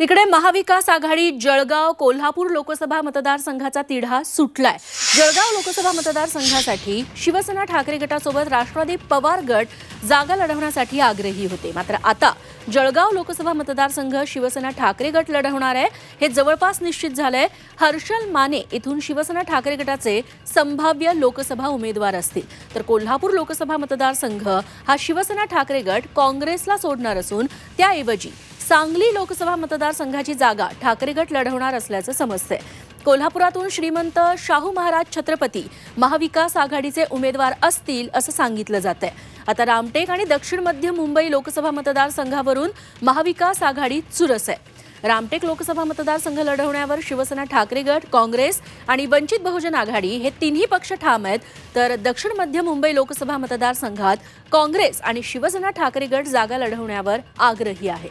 तिकडे महाविकास आघाडी जळगाव कोल्हापूर लोकसभा मतदारसंघाचा तिढा सुटलाय. जळगाव लोकसभा मतदारसंघासाठी शिवसेना ठाकरे गटासोबत राष्ट्रवादी पवार गट जागा लढवण्यासाठी आग्रही होते. मात्र आता जळगाव लोकसभा मतदारसंघ शिवसेना ठाकरे गट लढवणार आहे हे जवळपास निश्चित झालंय. हर्षल माने इथून शिवसेना ठाकरे गटाचे संभाव्य लोकसभा उमेदवार असतील. तर कोल्हापूर लोकसभा मतदारसंघ हा शिवसेना ठाकरे गट काँग्रेसला सोडणार असून त्याऐवजी सांगली लोकसभा मतदारसंघाची जागा ठाकरे गट लढवणार असल्याचं समजतंय. कोल्हापुरातून श्रीमंत शाहू महाराज छत्रपती महाविकास आघाडीचे उमेदवार असतील असं सांगितलं जात आहे आता रामटेक आणि दक्षिण मध्य मुंबई लोकसभा मतदारसंघावरून महाविकास आघाडी चुरस आहे. रामटेक लोकसभा मतदारसंघ लढवण्यावर शिवसेना ठाकरे गट काँग्रेस आणि वंचित बहुजन आघाडी हे तिन्ही पक्ष ठाम आहेत. तर दक्षिण मध्य मुंबई लोकसभा मतदारसंघात काँग्रेस आणि शिवसेना ठाकरे गट जागा लढवण्यावर आग्रही आहे.